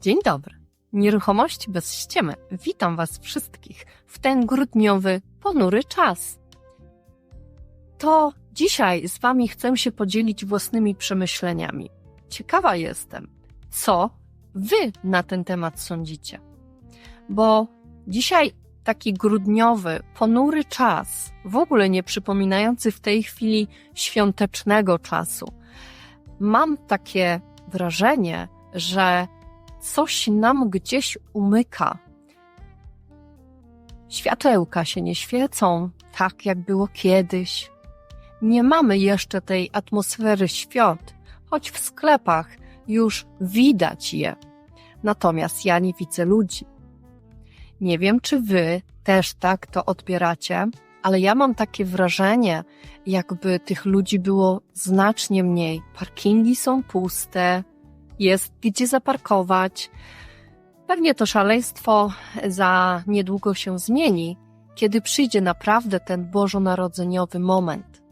Dzień dobry. Nieruchomości bez ściemy. Witam Was wszystkich w ten grudniowy, ponury czas. To dzisiaj z Wami chcę się podzielić własnymi przemyśleniami. Ciekawa jestem, co Wy na ten temat sądzicie. Bo dzisiaj taki grudniowy, ponury czas, w ogóle nie przypominający w tej chwili świątecznego czasu. Mam takie wrażenie, że coś nam gdzieś umyka. Światełka się nie świecą tak, jak było kiedyś. Nie mamy jeszcze tej atmosfery świąt, choć w sklepach już widać je. Natomiast ja nie widzę ludzi. Nie wiem, czy wy też tak to odbieracie, ale ja mam takie wrażenie, jakby tych ludzi było znacznie mniej. Parkingi są puste, jest gdzie zaparkować. Pewnie to szaleństwo za niedługo się zmieni, kiedy przyjdzie naprawdę ten bożonarodzeniowy moment.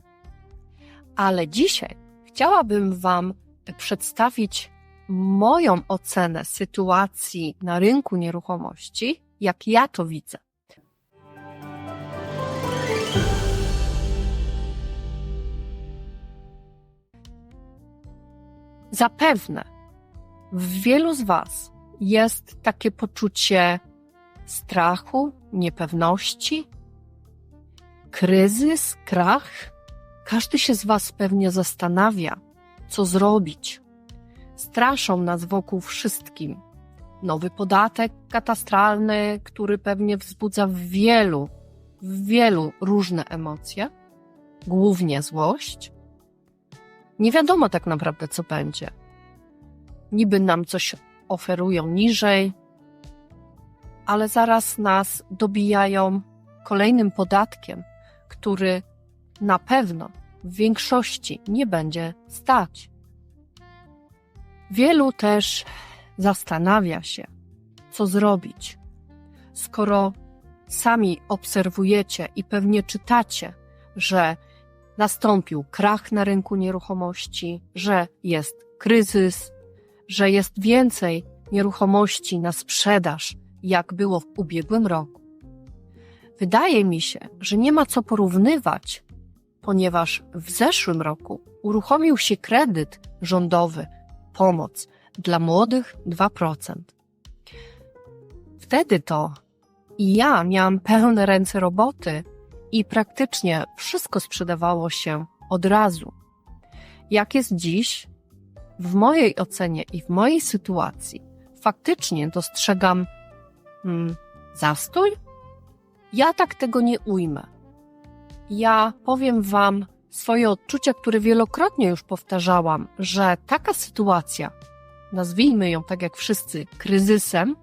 Ale dzisiaj chciałabym Wam przedstawić moją ocenę sytuacji na rynku nieruchomości, jak ja to widzę. Zapewne w wielu z Was jest takie poczucie strachu, niepewności, kryzys, krach. Każdy się z Was pewnie zastanawia, co zrobić. Straszą nas wokół wszystkim. Nowy podatek katastralny, który pewnie wzbudza w wielu, w wielu różne emocje, głównie złość. Nie wiadomo tak naprawdę, co będzie niby nam coś oferują niżej, ale zaraz nas dobijają kolejnym podatkiem, który na pewno w większości nie będzie stać. Wielu też zastanawia się, co zrobić, skoro sami obserwujecie i pewnie czytacie, że nastąpił krach na rynku nieruchomości, że jest kryzys, że jest więcej nieruchomości na sprzedaż, jak było w ubiegłym roku. Wydaje mi się, że nie ma co porównywać, ponieważ w zeszłym roku uruchomił się kredyt rządowy, pomoc dla młodych 2%. Wtedy to i ja miałam pełne ręce roboty i praktycznie wszystko sprzedawało się od razu. Jak jest dziś, w mojej ocenie i w mojej sytuacji faktycznie dostrzegam hmm, zastój, ja tak tego nie ujmę. Ja powiem Wam swoje odczucia, które wielokrotnie już powtarzałam, że taka sytuacja, nazwijmy ją tak jak wszyscy, kryzysem,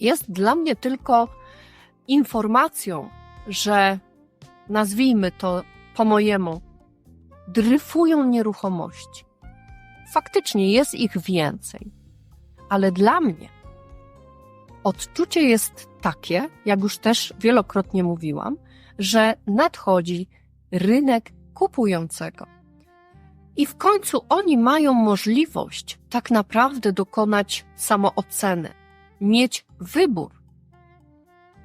jest dla mnie tylko informacją, że nazwijmy to po mojemu, dryfują nieruchomości. Faktycznie jest ich więcej, ale dla mnie odczucie jest takie, jak już też wielokrotnie mówiłam, że nadchodzi rynek kupującego. I w końcu oni mają możliwość tak naprawdę dokonać samooceny, mieć wybór.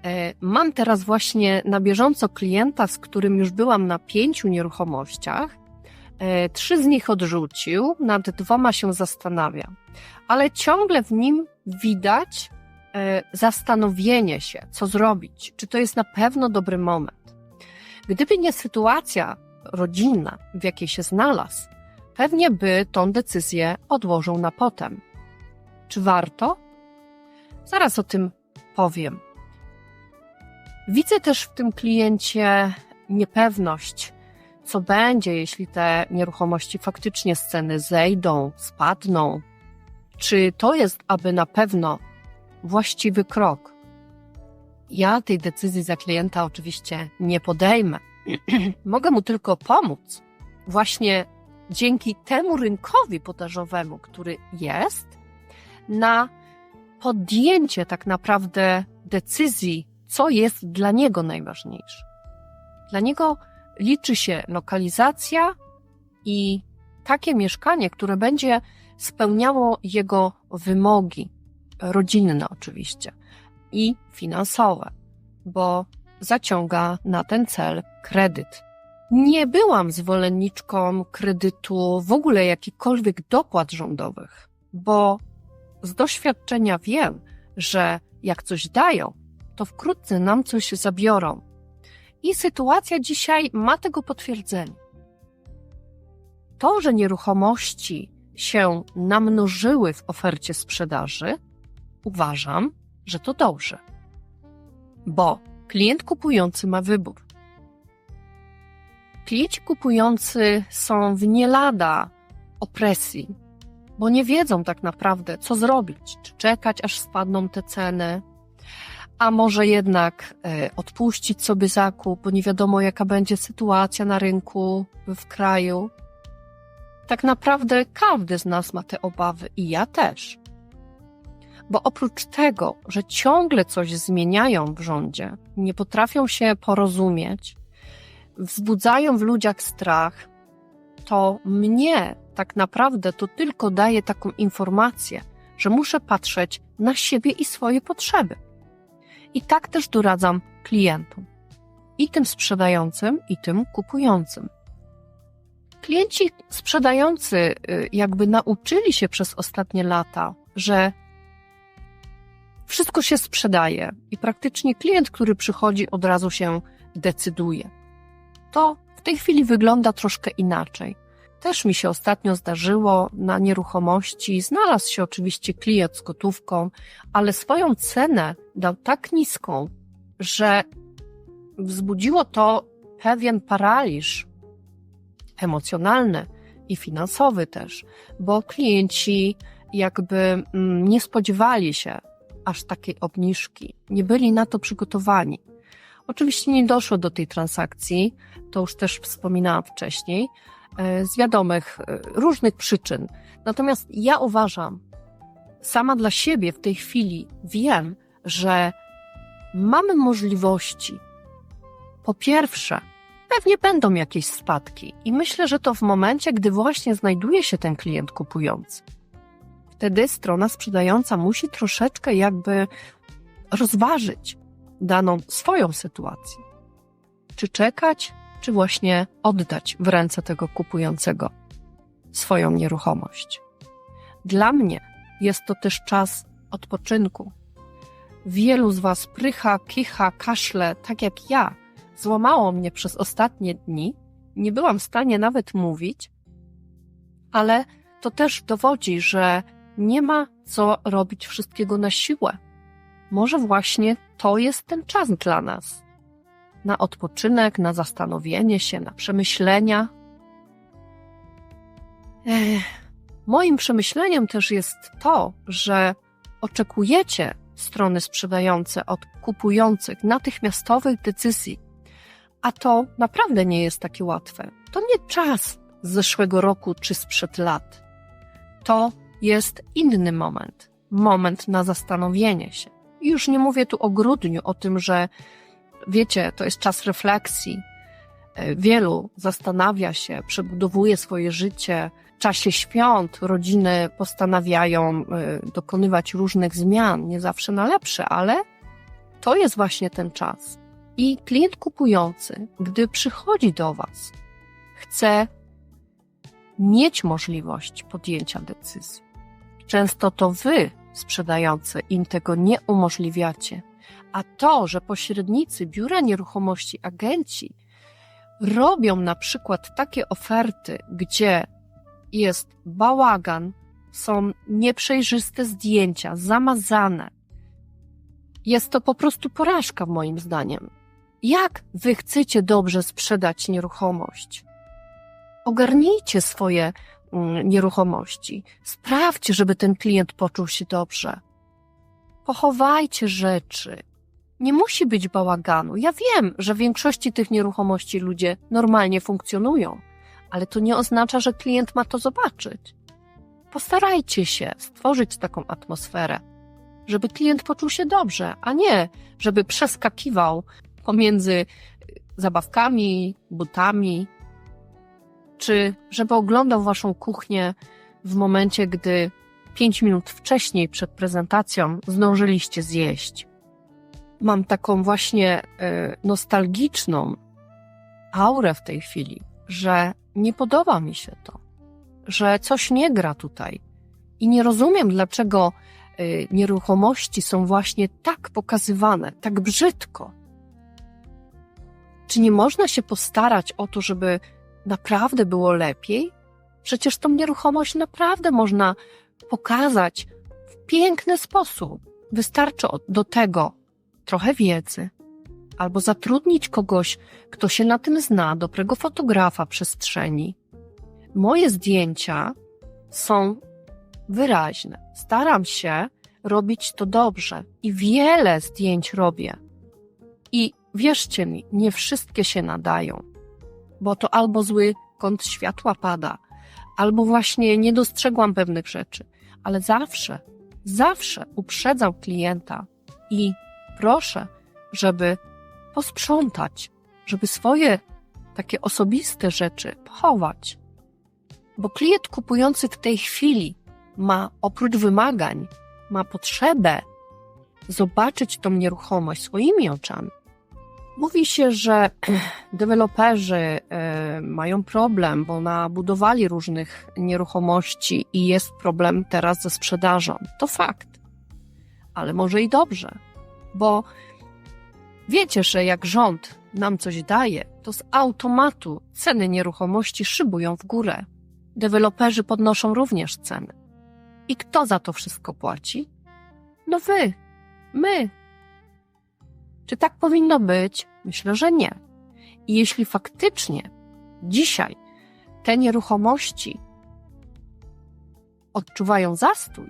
E, mam teraz właśnie na bieżąco klienta, z którym już byłam na pięciu nieruchomościach trzy z nich odrzucił, nad dwoma się zastanawia, ale ciągle w nim widać e, zastanowienie się, co zrobić, czy to jest na pewno dobry moment. Gdyby nie sytuacja rodzinna, w jakiej się znalazł, pewnie by tą decyzję odłożył na potem. Czy warto? Zaraz o tym powiem. Widzę też w tym kliencie niepewność, co będzie, jeśli te nieruchomości faktycznie z ceny zejdą, spadną? Czy to jest aby na pewno właściwy krok? Ja tej decyzji za klienta oczywiście nie podejmę. Mogę mu tylko pomóc. Właśnie dzięki temu rynkowi podażowemu, który jest, na podjęcie tak naprawdę decyzji, co jest dla niego najważniejsze. Dla niego liczy się lokalizacja i takie mieszkanie, które będzie spełniało jego wymogi, rodzinne oczywiście i finansowe, bo zaciąga na ten cel kredyt. Nie byłam zwolenniczką kredytu, w ogóle jakichkolwiek dopłat rządowych, bo z doświadczenia wiem, że jak coś dają, to wkrótce nam coś zabiorą. I sytuacja dzisiaj ma tego potwierdzenie. To, że nieruchomości się namnożyły w ofercie sprzedaży, uważam, że to dobrze. Bo klient kupujący ma wybór. Klienci kupujący są w nie lada opresji, bo nie wiedzą tak naprawdę, co zrobić. Czy czekać, aż spadną te ceny, a może jednak e, odpuścić sobie zakup, bo nie wiadomo, jaka będzie sytuacja na rynku w kraju. Tak naprawdę każdy z nas ma te obawy i ja też. Bo oprócz tego, że ciągle coś zmieniają w rządzie, nie potrafią się porozumieć, wzbudzają w ludziach strach, to mnie tak naprawdę to tylko daje taką informację, że muszę patrzeć na siebie i swoje potrzeby. I tak też doradzam klientom. I tym sprzedającym, i tym kupującym. Klienci sprzedający y, jakby nauczyli się przez ostatnie lata, że wszystko się sprzedaje i praktycznie klient, który przychodzi, od razu się decyduje. To w tej chwili wygląda troszkę inaczej. Też mi się ostatnio zdarzyło na nieruchomości. Znalazł się oczywiście klient z gotówką, ale swoją cenę dał tak niską, że wzbudziło to pewien paraliż emocjonalny i finansowy też, bo klienci jakby mm, nie spodziewali się aż takiej obniżki, nie byli na to przygotowani. Oczywiście nie doszło do tej transakcji, to już też wspominałam wcześniej, z wiadomych e, różnych przyczyn. Natomiast ja uważam, sama dla siebie w tej chwili wiem, że mamy możliwości. Po pierwsze, pewnie będą jakieś spadki, i myślę, że to w momencie, gdy właśnie znajduje się ten klient kupujący. Wtedy strona sprzedająca musi troszeczkę jakby rozważyć daną swoją sytuację. Czy czekać, czy właśnie oddać w ręce tego kupującego swoją nieruchomość. Dla mnie jest to też czas odpoczynku. Wielu z Was prycha, kicha, kaszle, tak jak ja, złamało mnie przez ostatnie dni. Nie byłam w stanie nawet mówić, ale to też dowodzi, że nie ma co robić wszystkiego na siłę. Może właśnie to jest ten czas dla nas. Na odpoczynek, na zastanowienie się, na przemyślenia. Ech, moim przemyśleniem też jest to, że oczekujecie strony sprzedające od kupujących natychmiastowych decyzji, a to naprawdę nie jest takie łatwe. To nie czas z zeszłego roku czy sprzed lat. To jest inny moment, moment na zastanowienie się. I już nie mówię tu o grudniu, o tym, że wiecie, to jest czas refleksji. E, wielu zastanawia się, przebudowuje swoje życie. W czasie świąt rodziny postanawiają e, dokonywać różnych zmian, nie zawsze na lepsze, ale to jest właśnie ten czas. I klient kupujący, gdy przychodzi do Was, chce mieć możliwość podjęcia decyzji. Często to Wy sprzedający im tego nie umożliwiacie. A to, że pośrednicy, biura nieruchomości, agenci robią na przykład takie oferty, gdzie jest bałagan, są nieprzejrzyste zdjęcia, zamazane. Jest to po prostu porażka, moim zdaniem. Jak wy chcecie dobrze sprzedać nieruchomość? Ogarnijcie swoje Mm, nieruchomości. Sprawdźcie, żeby ten klient poczuł się dobrze. Pochowajcie rzeczy. Nie musi być bałaganu. Ja wiem, że w większości tych nieruchomości ludzie normalnie funkcjonują, ale to nie oznacza, że klient ma to zobaczyć. Postarajcie się stworzyć taką atmosferę, żeby klient poczuł się dobrze, a nie, żeby przeskakiwał pomiędzy zabawkami, butami, czy żeby oglądał waszą kuchnię w momencie, gdy pięć minut wcześniej przed prezentacją zdążyliście zjeść. Mam taką właśnie y, nostalgiczną aurę w tej chwili, że nie podoba mi się to, że coś nie gra tutaj. I nie rozumiem, dlaczego y, nieruchomości są właśnie tak pokazywane, tak brzydko. Czy nie można się postarać o to, żeby naprawdę było lepiej? Przecież tą nieruchomość naprawdę można pokazać w piękny sposób. Wystarczy do tego trochę wiedzy, albo zatrudnić kogoś, kto się na tym zna, dobrego fotografa przestrzeni. Moje zdjęcia są wyraźne. Staram się robić to dobrze i wiele zdjęć robię. I wierzcie mi, nie wszystkie się nadają, bo to albo zły kąt światła pada, albo właśnie nie dostrzegłam pewnych rzeczy, ale zawsze, zawsze uprzedzam klienta i proszę, żeby posprzątać, żeby swoje takie osobiste rzeczy pochować. Bo klient kupujący w tej chwili ma oprócz wymagań, ma potrzebę zobaczyć tą nieruchomość swoimi oczami. Mówi się, że deweloperzy e, mają problem, bo nabudowali różnych nieruchomości i jest problem teraz ze sprzedażą. To fakt. Ale może i dobrze, bo wiecie, że jak rząd nam coś daje, to z automatu ceny nieruchomości szybują w górę. Deweloperzy podnoszą również ceny. I kto za to wszystko płaci? No wy, my. Czy tak powinno być? Myślę, że nie. I jeśli faktycznie dzisiaj te nieruchomości odczuwają zastój,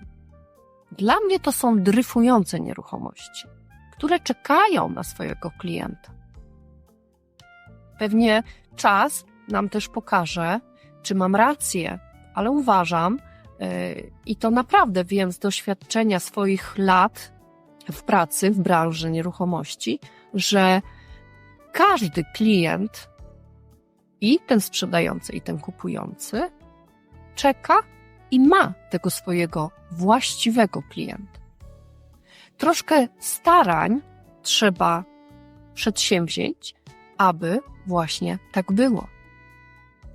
dla mnie to są dryfujące nieruchomości, które czekają na swojego klienta. Pewnie czas nam też pokaże, czy mam rację, ale uważam, yy, i to naprawdę wiem z doświadczenia swoich lat w pracy, w branży nieruchomości, że każdy klient, i ten sprzedający, i ten kupujący, czeka i ma tego swojego właściwego klienta. Troszkę starań trzeba przedsięwziąć, aby właśnie tak było.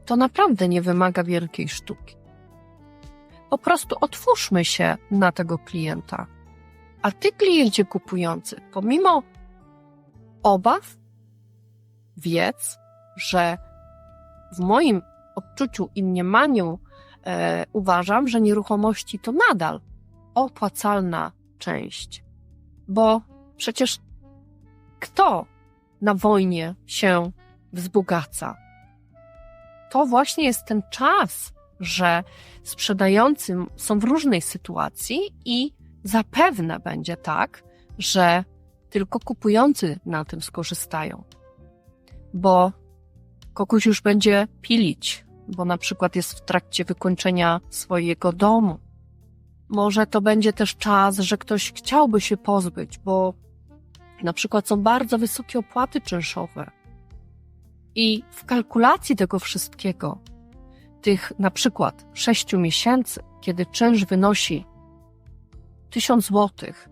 To naprawdę nie wymaga wielkiej sztuki. Po prostu otwórzmy się na tego klienta. A ty, kliencie kupujący, pomimo obaw, wiedz, że w moim odczuciu i mniemaniu e, uważam, że nieruchomości to nadal opłacalna część. Bo przecież kto na wojnie się wzbogaca? To właśnie jest ten czas, że sprzedający są w różnej sytuacji i zapewne będzie tak, że tylko kupujący na tym skorzystają bo kogoś już będzie pilić, bo na przykład jest w trakcie wykończenia swojego domu. Może to będzie też czas, że ktoś chciałby się pozbyć, bo na przykład są bardzo wysokie opłaty czynszowe. I w kalkulacji tego wszystkiego, tych na przykład sześciu miesięcy, kiedy czynsz wynosi tysiąc złotych,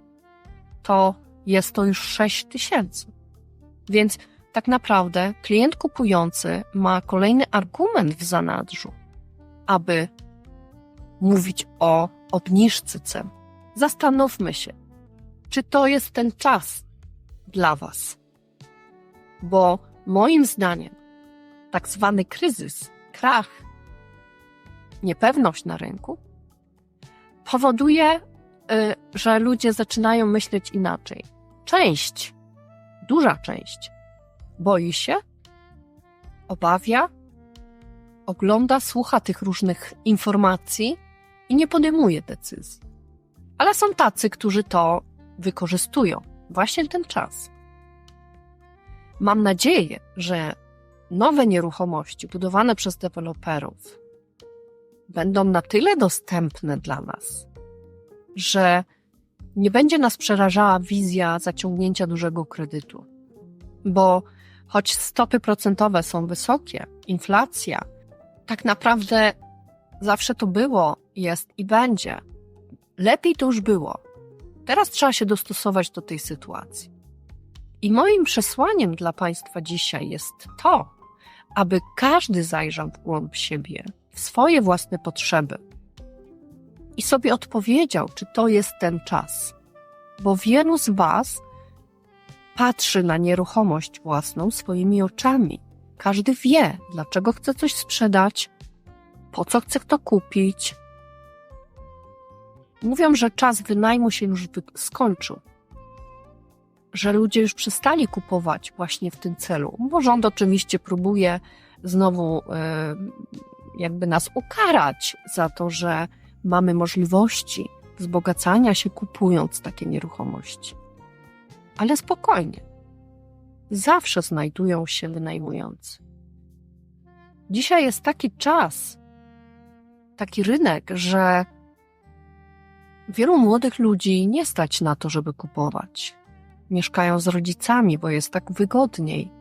to jest to już sześć tysięcy. Więc tak naprawdę klient kupujący ma kolejny argument w zanadrzu, aby mówić o obniżce cen. Zastanówmy się, czy to jest ten czas dla Was. Bo moim zdaniem tak zwany kryzys, krach, niepewność na rynku powoduje, y, że ludzie zaczynają myśleć inaczej. Część, duża część boi się, obawia, ogląda, słucha tych różnych informacji i nie podejmuje decyzji. Ale są tacy, którzy to wykorzystują, właśnie ten czas. Mam nadzieję, że nowe nieruchomości budowane przez deweloperów będą na tyle dostępne dla nas, że nie będzie nas przerażała wizja zaciągnięcia dużego kredytu, bo choć stopy procentowe są wysokie, inflacja, tak naprawdę zawsze to było, jest i będzie. lepiej to już było. Teraz trzeba się dostosować do tej sytuacji. I moim przesłaniem dla Państwa dzisiaj jest to, aby każdy zajrzał w głąb siebie, w swoje własne potrzeby i sobie odpowiedział, czy to jest ten czas. Bo wielu z Was patrzy na nieruchomość własną swoimi oczami. Każdy wie, dlaczego chce coś sprzedać, po co chce to kupić. Mówią, że czas wynajmu się już skończył, że ludzie już przestali kupować właśnie w tym celu. Bo rząd oczywiście próbuje znowu e, jakby nas ukarać za to, że mamy możliwości wzbogacania się kupując takie nieruchomości. Ale spokojnie. Zawsze znajdują się wynajmujący. Dzisiaj jest taki czas, taki rynek, że wielu młodych ludzi nie stać na to, żeby kupować. Mieszkają z rodzicami, bo jest tak wygodniej.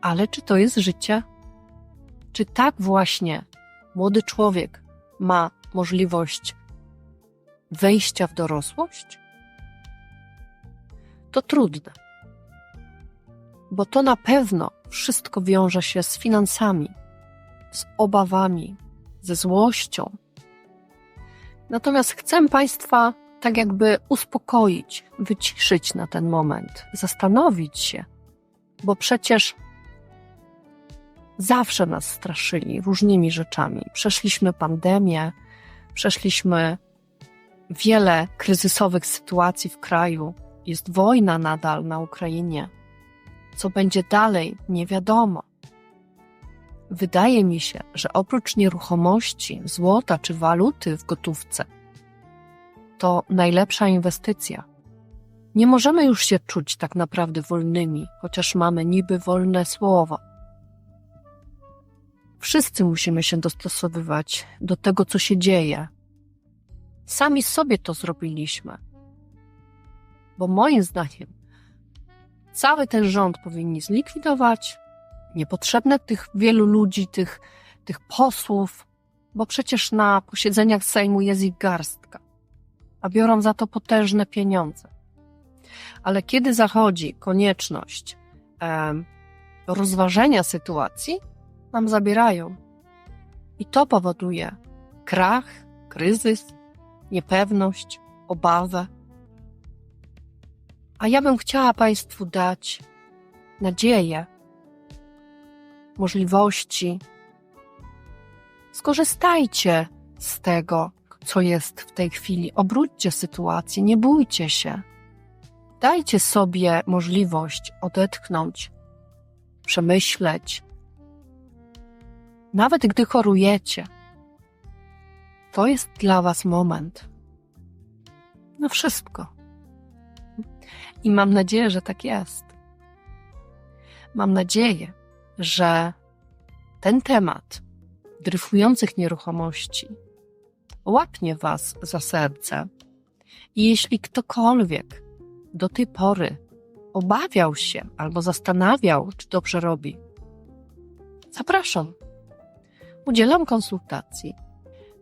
Ale czy to jest życie? Czy tak właśnie młody człowiek ma możliwość wejścia w dorosłość? To trudne, bo to na pewno wszystko wiąże się z finansami, z obawami, ze złością. Natomiast chcę Państwa tak jakby uspokoić, wyciszyć na ten moment, zastanowić się, bo przecież zawsze nas straszyli różnymi rzeczami. Przeszliśmy pandemię, przeszliśmy wiele kryzysowych sytuacji w kraju. Jest wojna nadal na Ukrainie. Co będzie dalej, nie wiadomo. Wydaje mi się, że oprócz nieruchomości, złota czy waluty w gotówce, to najlepsza inwestycja. Nie możemy już się czuć tak naprawdę wolnymi, chociaż mamy niby wolne słowa. Wszyscy musimy się dostosowywać do tego, co się dzieje. Sami sobie to zrobiliśmy. Bo moim zdaniem cały ten rząd powinni zlikwidować, niepotrzebne tych wielu ludzi, tych, tych posłów, bo przecież na posiedzeniach Sejmu jest ich garstka, a biorą za to potężne pieniądze. Ale kiedy zachodzi konieczność rozważenia sytuacji, nam zabierają. I to powoduje krach, kryzys, niepewność, obawę. A ja bym chciała Państwu dać nadzieję, możliwości. Skorzystajcie z tego, co jest w tej chwili. Obróćcie sytuację, nie bójcie się. Dajcie sobie możliwość odetchnąć, przemyśleć, nawet gdy chorujecie, to jest dla Was moment na wszystko. I mam nadzieję, że tak jest. Mam nadzieję, że ten temat dryfujących nieruchomości łapnie Was za serce. I jeśli ktokolwiek do tej pory obawiał się albo zastanawiał, czy dobrze robi, zapraszam Udzielam konsultacji.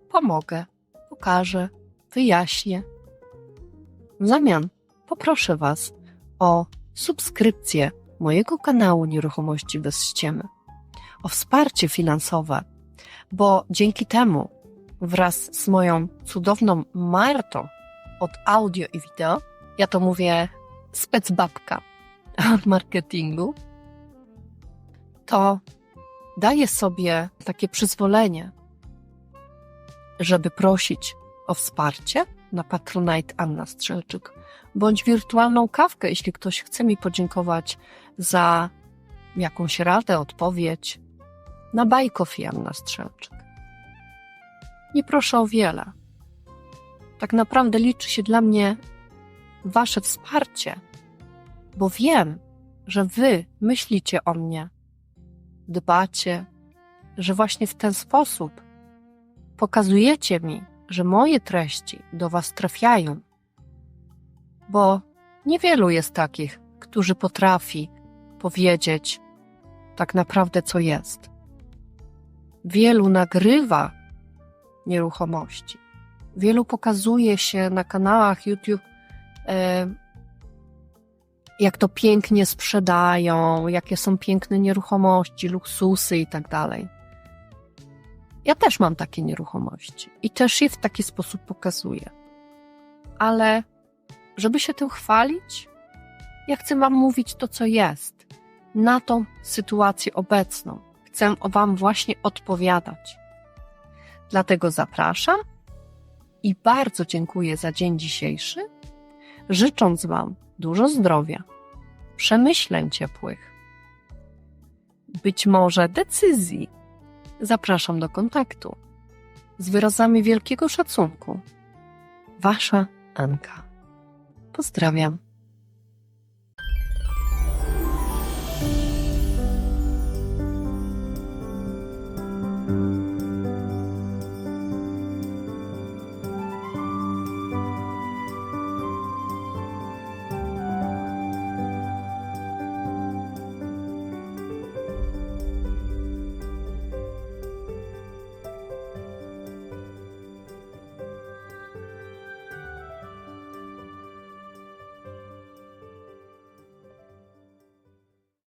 Pomogę, pokażę, wyjaśnię. W zamian poproszę Was o subskrypcję mojego kanału Nieruchomości bez ściemy, o wsparcie finansowe, bo dzięki temu wraz z moją cudowną Martą od audio i wideo, ja to mówię specbabka od marketingu, to daje sobie takie przyzwolenie, żeby prosić o wsparcie na Patronite Anna Strzelczyk, bądź wirtualną kawkę, jeśli ktoś chce mi podziękować za jakąś radę, odpowiedź, na Bajkofi Anna Strzelczyk. Nie proszę o wiele. Tak naprawdę liczy się dla mnie Wasze wsparcie, bo wiem, że Wy myślicie o mnie dbacie, że właśnie w ten sposób pokazujecie mi, że moje treści do Was trafiają. Bo niewielu jest takich, którzy potrafi powiedzieć tak naprawdę, co jest. Wielu nagrywa nieruchomości. Wielu pokazuje się na kanałach YouTube, e, jak to pięknie sprzedają, jakie są piękne nieruchomości, luksusy i tak dalej. Ja też mam takie nieruchomości i też je w taki sposób pokazuję. Ale żeby się tym chwalić, ja chcę Wam mówić to, co jest, na tą sytuację obecną. Chcę Wam właśnie odpowiadać. Dlatego zapraszam i bardzo dziękuję za dzień dzisiejszy, życząc Wam dużo zdrowia, przemyśleń ciepłych, być może decyzji. Zapraszam do kontaktu z wyrazami wielkiego szacunku. Wasza Anka. Pozdrawiam.